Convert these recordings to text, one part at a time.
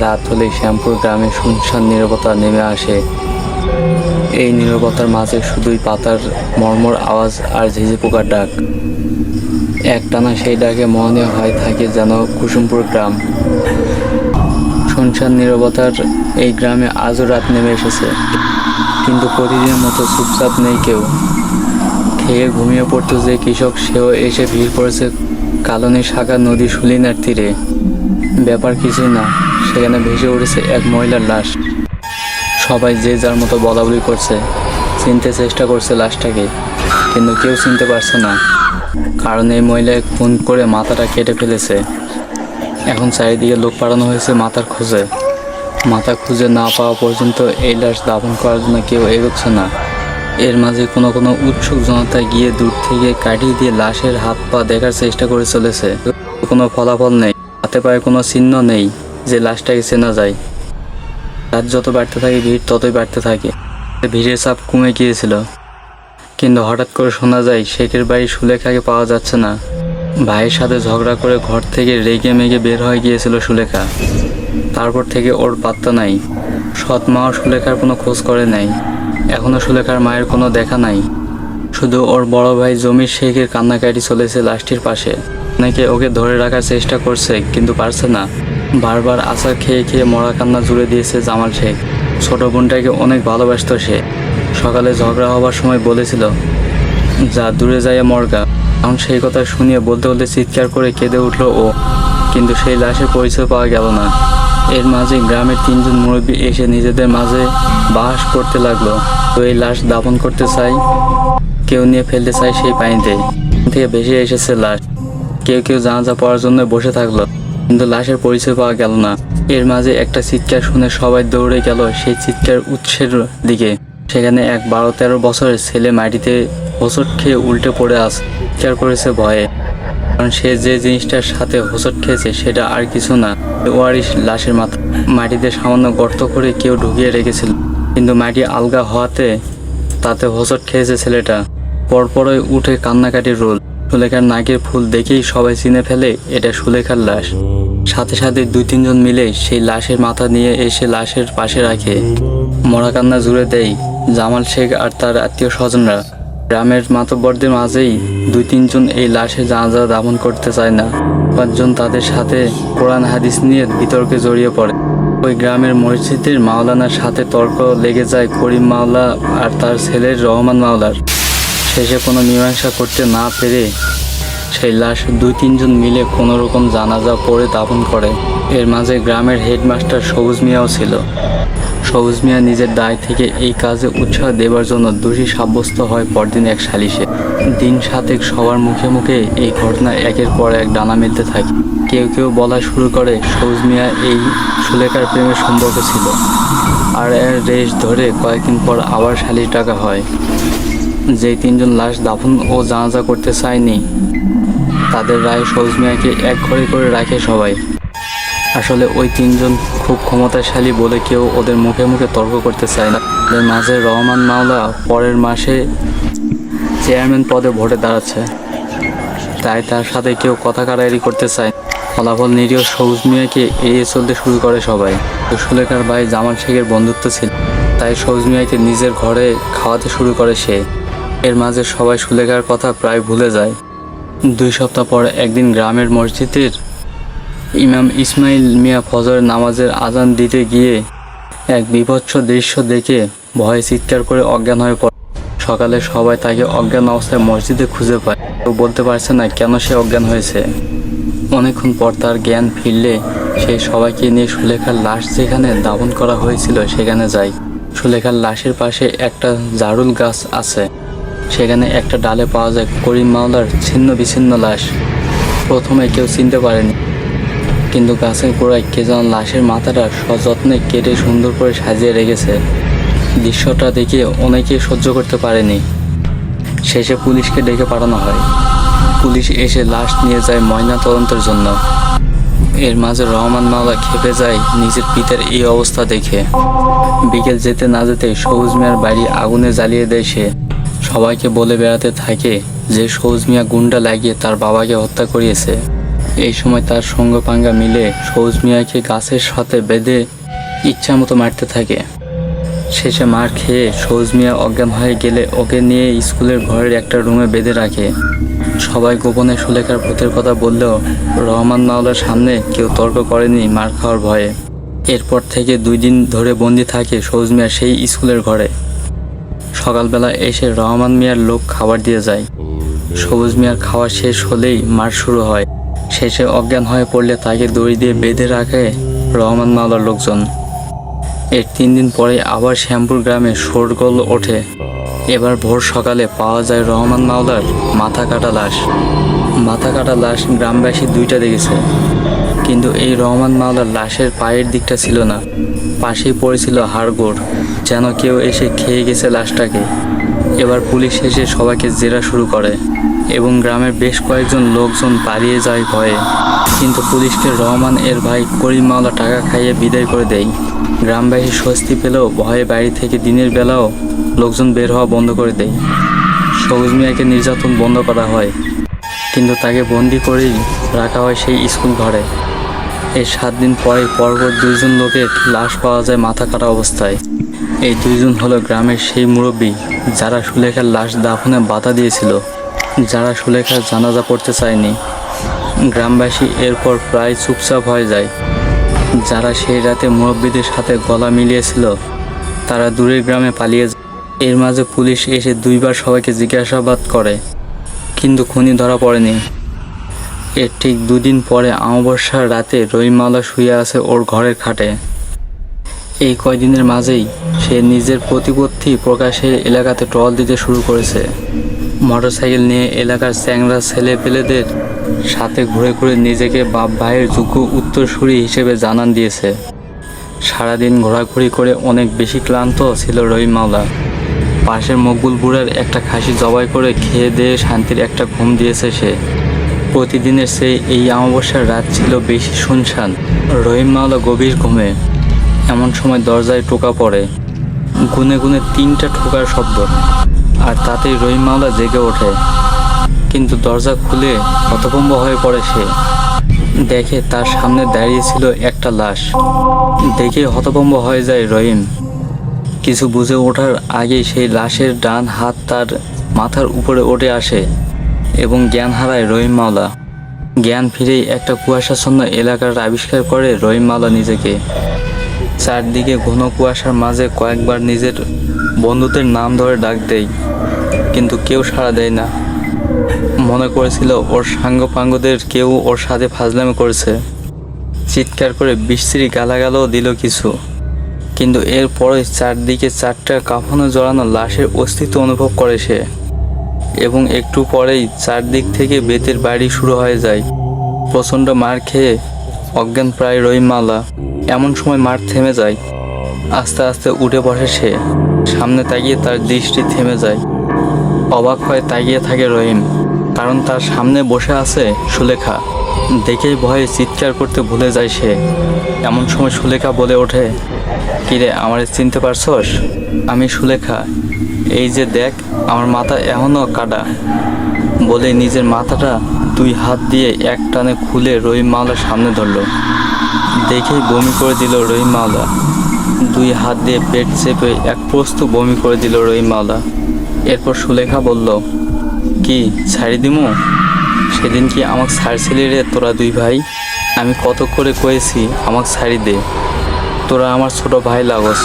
রাত হলে শ্যামপুর গ্রামে শুনশান নিরবতা নেমে আসে। এই নীরবতার মাঝে শুধুই পাতার মর্মর আওয়াজ আর ঝিঝি পোকার ডাক। একটানা সেই ডাকে মনে হয় থাকে যেন কুসুমপুর গ্রাম। শুনশান নীরবতার এই গ্রামে আজও রাত নেমে এসেছে। কিন্তু প্রতিদিনের মতো চুপচাপ নেই কেউ। খেয়ে ঘুমিয়ে পড়তো যে কৃষক, সেও এসে ভিড় পড়েছে কালনী শাখা নদী শুলিনার তীরে। ব্যাপার কিছুই না। সেখানে ভেসে উঠেছে এক মহিলার লাশ। সবাই যে যার মতো বলা বলি করছে, চিনতে চেষ্টা করছে লাশটাকে, কিন্তু কেউ চিনতে পারছে না। কারণ এই মহিলা খুন করে মাথাটা কেটে ফেলেছে। এখন চারিদিকে লোক পাঠানো হয়েছে মাথার খোঁজে। মাথা খুঁজে না পাওয়া পর্যন্ত এই লাশ দাফন করার জন্য কেউ এগোচ্ছে না। এর মাঝে কোনো কোনো উৎসুক জনতা গিয়ে দূর থেকে কাটিয়ে দিয়ে লাশের হাত পা দেখার চেষ্টা করে চলেছে। কোনো ফলাফল নেই, হাতে পায়ে কোনো চিহ্ন নেই। যে লাশটাকে চেনা যায়। রাত যত বাড়তে থাকে, ভিড় ততই বাড়তে থাকে। ভিড়ের চাপ কমে গিয়েছিল। কিন্তু হঠাৎ করে শোনা যায়, শেখের বাড়ি সুলেখাকে পাওয়া যাচ্ছে না। ভাইয়ের সাথে ঝগড়া করে ঘর থেকে রেগে মেগে বের হয়ে গিয়েছিল সুলেখা। তারপর থেকে ওর পাত্তা নাই। সৎ মাও সুলেখার কোনো খোঁজ করে নাই। এখনও সুলেখার মায়ের কোনো দেখা নাই। শুধু ওর বড় ভাই জমির শেখের কান্নাকাটি চলেছে লাশটির পাশে। অনেকে ওকে ধরে রাখার চেষ্টা করছে, কিন্তু পারছে না। বারবার আচার খেয়ে খেয়ে মরা কান্না জুড়ে দিয়েছে জামাল শেখ। ছোট বোনটাকে অনেক ভালোবাসতো সে। সকালে ঝগড়া হবার সময় বলেছিল, যা দূরে যায় মর্গা। এখন সেই কথা শুনিয়ে বলতে বলতে চিৎকার করে কেঁদে উঠল ও। কিন্তু সেই লাশের পরিচয় পাওয়া গেল না। এর মাঝে গ্রামের তিনজন মুরব্বী এসে নিজেদের মাঝে বাস করতে লাগল। তো এই লাশ দাপন করতে চাই, কেউ নিয়ে ফেলতে চায় সেই পানিতে। থেকে ভেসে এসেছে লাশ। কেউ কেউ জানাজা পড়ার জন্য বসে থাকল। কিন্তু লাশের পরিচয় পাওয়া গেল না। এর মাঝে একটা চিৎকার শুনে সবাই দৌড়ে গেল সেই চিৎকার উৎসের দিকে। সেখানে এক বারো তেরো বছরের ছেলে মাটিতে হোঁচট খেয়ে উল্টে পড়ে আস চিৎকার করেছে ভয়ে। কারণ সে যে জিনিসটার সাথে হোঁচট খেয়েছে সেটা আর কিছু না। ওয়ারিশ লাশের মাথা মাটিতে সামান্য গর্ত করে কেউ ঢুকিয়ে রেখেছিল। কিন্তু মাটি আলগা হওয়াতে তাতে হোঁচট খেয়েছে ছেলেটা। পরপরই উঠে কান্নাকাটির রোল। সুলেখার নাকের ফুল দেখেই সবাই চিনে ফেলে, এটা সুলেখার লাশ। সাথে সাথে দুই তিনজন মিলে সেই লাশের মাথা নিয়ে এসে লাশের পাশে রাখে। মরা কান্না জুড়ে দেয় জামাল শেখ আর তার আত্মীয় স্বজনরা। গ্রামের মাতব্বরদের মাঝেই দুই তিনজন এই লাশে জানাজা দাফন করতে চায় না। পাঁচজন তাদের সাথে কোরআন হাদিস নিয়ে বিতর্কে জড়িয়ে পড়ে। ওই গ্রামের মসজিদের মাওলানার সাথে তর্ক লেগে যায় করিম মাওলা আর তার ছেলের রহমান মাওলার। শেষে কোনো মীমাংসা করতে না পেরে সেই লাশ দুই তিনজন মিলে কোনো রকম জানাজা পড়ে দাফন করে। এর মাঝে গ্রামের হেডমাস্টার সবুজ মিয়াও ছিল। সবুজ মিয়া নিজের দায় থেকে এই কাজে উৎসাহ দেবার জন্য দোষী সাব্যস্ত হয় পরদিন এক সালিশে। দিন সাতেক সবার মুখে মুখে এই ঘটনা একের পর এক ডানা মেলতে থাকে। কেউ কেউ বলা শুরু করে, সবুজ মিয়া এই সুলেখার প্রেমের সম্পর্ক ছিল। আর এর রেশ ধরে কয়েকদিন পর আবার সালিশ ডাকা হয়। যে তিনজন লাশ দাফন ও জানাজা করতে চায়নি, তাদের রায় সবুজ মিয়াকে এক ঘরে করে রাখে সবাই। আসলে ওই তিনজন খুব ক্ষমতাশালী বলে কেউ ওদের মুখে মুখে তর্ক করতে চায় না। ওদের মাঝে রহমান মাওলা পরের মাসে চেয়ারম্যান পদে ভোটে দাঁড়াচ্ছে। তাই তার সাথে কেউ কথা কাটাকাটি করতে চায় ফলাফল নিরীহ সবুজ মিয়াকে এড়িয়ে চলতে শুরু করে সবাই। সুলেখার ভাই জামাল শেখের বন্ধুত্ব ছিল, তাই সবুজ মিয়াকে নিজের ঘরে খাওয়াতে শুরু করে সে। এর মাঝে সবাই সুলেখার কথা প্রায় ভুলে যায়। দুই সপ্তাহ পর একদিন গ্রামের মসজিদের ইমাম ইসমাইল মিয়া ফজরের নামাজের আজান দিতে গিয়ে এক বিভৎস দৃশ্য দেখে ভয়ে চিৎকার করে অজ্ঞান হয়ে পড়ে। সকালে সবাই তাকে অজ্ঞান অবস্থায় মসজিদে খুঁজে পায়। কেউ বলতে পারছে না কেন সে অজ্ঞান হয়েছে। অনেকক্ষণ পর তার জ্ঞান ফিরলে সে সবাইকে নিয়ে সুলেখার লাশ যেখানে দাবন করা হয়েছিল সেখানে যায়। সুলেখার লাশের পাশে একটা জারুল গাছ আছে। সেখানে একটা ডালে পাওয়া যায় করিম মাওলার ছিন্ন বিচ্ছিন্ন লাশ। প্রথমে কেউ চিনতে পারেনি। কিন্তু গাছের গোড়ায় কে যেন লাশের মাথাটা সযত্নে কেটে সুন্দর করে সাজিয়ে রেখেছে। দৃশ্যটা দেখে অনেকে সহ্য করতে পারেনি। শেষে পুলিশকে ডেকে পাঠানো হয়। পুলিশ এসে লাশ নিয়ে যায় ময়না তদন্তের জন্য। এর মাঝে রহমান মাওলা খেপে যায় নিজের পিতার এই অবস্থা দেখে। বিকেল যেতে না যেতে সবুজ মিয়ার বাড়ি আগুনে জ্বালিয়ে দেয় সে। সবাইকে বলে বেড়াতে থাকে যে সবুজ মিয়া গুন্ডা লাগিয়ে তার বাবাকে হত্যা করিয়েছে। এই সময় তার সঙ্গ পাঙ্গা মিলে সবুজ মিয়াকে গাছের সাথে বেঁধে ইচ্ছা মতো মারতে থাকে। শেষে মার খেয়ে সবুজ মিয়া অজ্ঞান হয়ে গেলে ওকে নিয়ে স্কুলের ঘরের একটা রুমে বেঁধে রাখে। সবাই গোপনে সুলেখার ভূতের কথা বললেও রহমান মাওলার সামনে কেউ তর্ক করেনি মার খাওয়ার ভয়ে। এরপর থেকে দুই দিন ধরে বন্দি থাকে সবুজ মিয়া সেই স্কুলের ঘরে। সকালবেলা এসে রহমান মিয়ার লোক খাবার দিয়ে যায়। সবুজ মিয়ার খাওয়া শেষ হলেই মার শুরু হয়। শেষে অজ্ঞান হয়ে পড়লে তাকে দড়ি দিয়ে বেঁধে রাখে রহমান মাওলার লোকজন। এর তিন দিন পরে আবার শ্যামপুর গ্রামে শোরগোল ওঠে। এবার ভোর সকালে পাওয়া যায় রহমান মাওলার মাথা কাটা লাশ। মাথা কাটা লাশ গ্রামবাসী দুইটা দেখেছে। কিন্তু এই রহমান মাওলার লাশের পায়ের দিকটা ছিল না। পাশেই পড়েছিল হাড়গোড়, যেন কেউ এসে খেয়ে গেছে লাশটাকে। এবার পুলিশ এসে সবাইকে জেরা শুরু করে এবং গ্রামের বেশ কয়েকজন লোকজন পালিয়ে যায় ভয়ে। কিন্তু পুলিশকে রহমান এর ভাই করিম মাওলা টাকা খাইয়ে বিদায় করে দেয়। গ্রামবাসী স্বস্তি পেলেও ভয়ে বাড়ি থেকে দিনের বেলাও লোকজন বের হওয়া বন্ধ করে দেয়। সবুজ মিয়াকে নির্যাতন বন্ধ করা হয়, কিন্তু তাকে বন্দি করেই রাখা হয় সেই স্কুল ঘরে। এর সাত দিন পরে পরপর দুইজন লোকের লাশ পাওয়া যায় মাথা কাটা অবস্থায়। এই দুইজন হলো গ্রামের সেই মুরব্বী যারা সুলেখার লাশ দাফনে বাধা দিয়েছিল, যারা সুলেখার জানাজা পড়তে চায়নি। গ্রামবাসী এরপর প্রায় চুপচাপ হয়ে যায়। যারা সেই রাতে মুরব্বীদের সাথে গলা মিলিয়েছিল, তারা দূরের গ্রামে পালিয়ে যায়। এর মাঝে পুলিশ এসে দুইবার সবাইকে জিজ্ঞাসাবাদ করে, কিন্তু খুনি ধরা পড়েনি। এর ঠিক দুদিন পরে অমাবস্যার রাতে রহিমালা শুয়ে আছে ওর ঘরের খাটে। এই কয়দিনের মাঝেই সে নিজের প্রতিপত্তি প্রকাশে এলাকাতে টল দিতে শুরু করেছে। মোটরসাইকেল নিয়ে এলাকার চ্যাংরা ছেলে পেলেদের সাথে ঘুরে ঘুরে নিজেকে বাপ ভাইয়ের যোগ্য উত্তরসূরি হিসেবে জানান দিয়েছে। সারাদিন ঘোরাঘুরি করে অনেক বেশি ক্লান্ত ছিল রহিম মাওলা পাশের মকবুল বুড়ার একটা খাসি জবাই করে খেয়ে দিয়ে শান্তির একটা ঘুম দিয়েছে সে। প্রতিদিনের সেই এই অমাবস্যার রাত ছিল বেশি শুনশান। রহিম মাওলা গভীর ঘুমে। এমন সময় দরজায় টোকা পড়ে। গুনে গুনে তিনটা ঠোকার শব্দ। আর তাতেই রহিম মাওলা জেগে ওঠে। কিন্তু দরজা খুলে হতভম্ব হয়ে পড়ে সে। দেখে তার সামনে দাঁড়িয়ে ছিল একটা লাশ। দেখে হতভম্ব হয়ে যায় রহিম। কিছু বুঝে ওঠার আগেই সেই লাশের ডান হাত তার মাথার উপরে উঠে আসে। এবং জ্ঞান হারায় রহিম মাওলা। জ্ঞান ফিরেই একটা কুয়াশাচ্ছন্ন এলাকার আবিষ্কার করে রহিম মাওলা নিজেকে। চারদিকে ঘন কুয়াশার মাঝে কয়েকবার নিজের বন্ধুদের নাম ধরে ডাক দেয়, কিন্তু কেউ সাড়া দেয় না। মনে করেছিল ওর সাঙ্গপাঙ্গদের কেউ ওর সাথে ফাজলামি করেছে। চিৎকার করে বিশ্রী গালাগালও দিল কিছু। কিন্তু এরপরে চারদিকে চারটা কাফনে জড়ানো লাশের অস্তিত্ব অনুভব করে সে। এবং একটু পরেই চারদিক থেকে বেতের বাড়ি শুরু হয়ে যায়। প্রচণ্ড মার খেয়ে অজ্ঞান প্রায় রহিমালা এমন সময় মার থেমে যায়। আস্তে আস্তে উঠে বসে সে। সামনে তাকিয়ে তার দৃষ্টি থেমে যায়। অবাক হয়ে তাকিয়ে থাকে রহিম। কারণ তার সামনে বসে আছে সুলেখা। দেখেই ভয়ে চিৎকার করতে ভুলে যায় সে। এমন সময় সুলেখা বলে ওঠে, কিরে, আমারে চিনতে পারছস? আমি সুলেখা। এই যে দেখ আমার মাথা এখনও কাটা। বলে নিজের মাথাটা দুই হাত দিয়ে এক টানে খুলে রহিম মাওলার সামনে ধরলো। দেখেই বমি করে দিল রহিম মাওলা। দুই হাত দিয়ে পেট চেপে এক প্রস্ত বমি করে দিল রহিম মাওলা। এরপর সুলেখা বলল, কি, ছাড়ি দিমু? সেদিন কি আমাকে ছাড়ছিলি রে তোরা দুই ভাই? আমি কত করে কয়েছি, আমাকে ছাড়ি দে। তোরা আমার ছোট ভাই লাগস।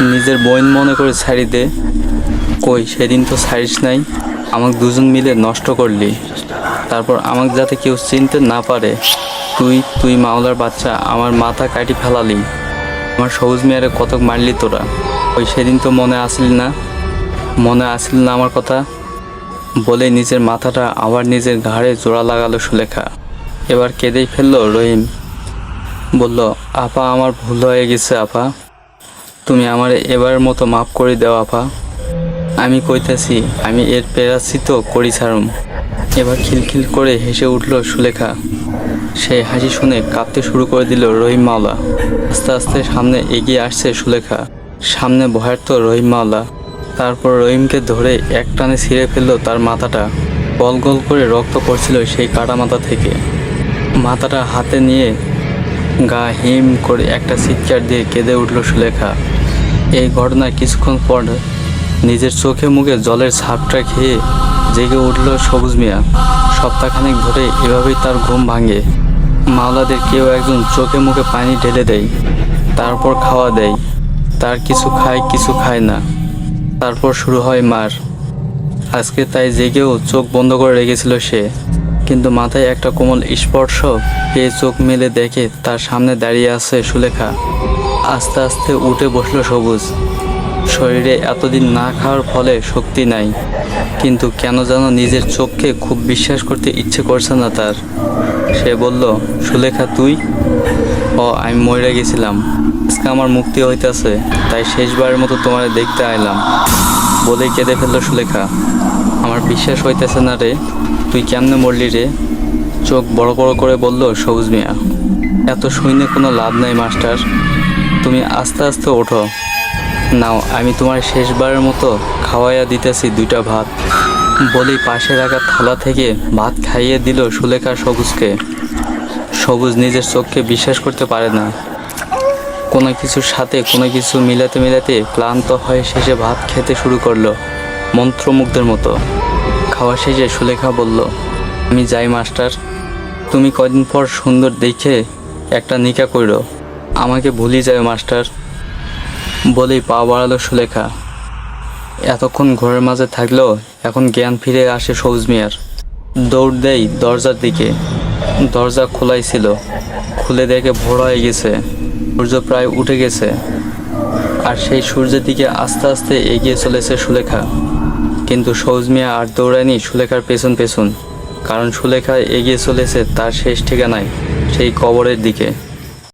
নিজের বোন মনে করে ছাড়ি দে। কই, সেদিন তো ছাড়িস নাই। আমাকে দুজন মিলে নষ্ট করলি। তারপর আমাকে যাতে কেউ চিনতে না পারে, তুই তুই মাওলার বাচ্চা, আমার মাথা কাটি ফেলালি। আমার সবুজ মেয়ারে কতক মারলি তোরা। ওই সেদিন তো মনে আসলি না? মনে আসল না আমার কথা? বলে নিজের মাথাটা আবার নিজের ঘাড়ে জোড়া লাগালো সুলেখা। এবার কেঁদেই ফেলল রহিম। বলল, আপা, আমার ভুল হয়ে গেছে, আপা। তুমি আমার এবার মতো মাফ করে দাও, আপা। আমি কইতাছি, আমি এর পেরাছি তো করি ছাড়ুম। এবার খিলখিল করে হেসে উঠল সুলেখা। সেই হাসি শুনে কাঁপতে শুরু করে দিল রহিম মাওলা। আস্তে আস্তে সামনে এগিয়ে আসছে সুলেখা। সামনে ভয়ার্থ রহিম মাওলা। তারপর রহিমকে ধরে এক টানে ছিঁড়ে ফেলল তার মাথাটা। গল গল করে রক্ত পড়ছিল সেই কাটা মাথা থেকে। মাথাটা হাতে নিয়ে গা হিম করে একটা চিৎকার দিয়ে কেঁদে উঠল সুলেখা। এই ঘটনার কিছুক্ষণ পর নিজের চোখে মুখে জলের ছাপটা খেয়ে জেগে উঠল সবুজ মিয়া। সপ্তাহখানেক ধরে এভাবেই তার ঘুম ভাঙে। মাওলাদের কেউ একজন চোখে মুখে পানি ঢেলে দেয়, তারপর খাওয়া দেয়। তার কিছু খায় কিছু খায় না। তারপর শুরু হয় মার। আজকে তাই জেগেও চোখ বন্ধ করে রেখেছিল সে। কিন্তু মাথায় একটা কোমল স্পর্শ পেয়ে চোখ মেলে দেখে তার সামনে দাঁড়িয়ে আছে সুলেখা। আস্তে আস্তে উঠে বসল সবুজ। শরীরে এতদিন না খাওয়ার ফলে শক্তি নাই। কিন্তু কেন যেন নিজের চোখকে খুব বিশ্বাস করতে ইচ্ছে করছে না তার। সে বলল, সুলেখা, তুই? ও, আমি মরে গেছিলাম। আজকে আমার মুক্তি হইতেছে, তাই শেষবারের মতো তোমার দেখতে আইলাম। বলেই কেঁদে ফেলল সুলেখা। আমার বিশ্বাস হইতেছে না রে, তুই কেমনে মরলি রে? চোখ বড় বড় করে বলল, সবুজ মিয়া, এত শুনে কোনো লাভ নাই, মাস্টার। তুমি আস্তে আস্তে ওঠো। নাও, আমি তোমার শেষবারের মতো খাওয়াইয়া দিতেছি দুইটা ভাত। বলি, পাশে রাখা থালা থেকে ভাত খাইয়ে দিল সুলেখা সবুজকে। সবুজ নিজের চোখকে বিশ্বাস করতে পারে না। কোনো কিছুর সাথে, কোনো কিছু মিলাতে মিলাতে ক্লান্ত হয়ে শেষে ভাত খেতে শুরু করল, মন্ত্রমুগ্ধের মতো। খাওয়া শেষে সুলেখা বলল, আমি যাই, মাস্টার। তুমি কদিন পর সুন্দর দেখে একটা নিকা কইরো। আমাকে ভুলি যায় মাস্টার। বলেই পা বাড়ালো সুলেখা। এতক্ষণ ঘরের মাঝে থাকলেও এখন জ্ঞান ফিরে আসে সবুজ মিয়ার। দৌড় দেই দরজার দিকে। দরজা খোলাই ছিল। খুলে দেখে ভোর হয়ে গেছে। সূর্য প্রায় উঠে গেছে। আর সেই সূর্যের দিকে আস্তে আস্তে এগিয়ে চলেছে সুলেখা। কিন্তু সবুজ মিয়া আর দৌড়ায়নি সুলেখার পেছন পেছন। কারণ সুলেখা এগিয়ে চলেছে তার শেষ ঠিকানায়, সেই কবরের দিকে।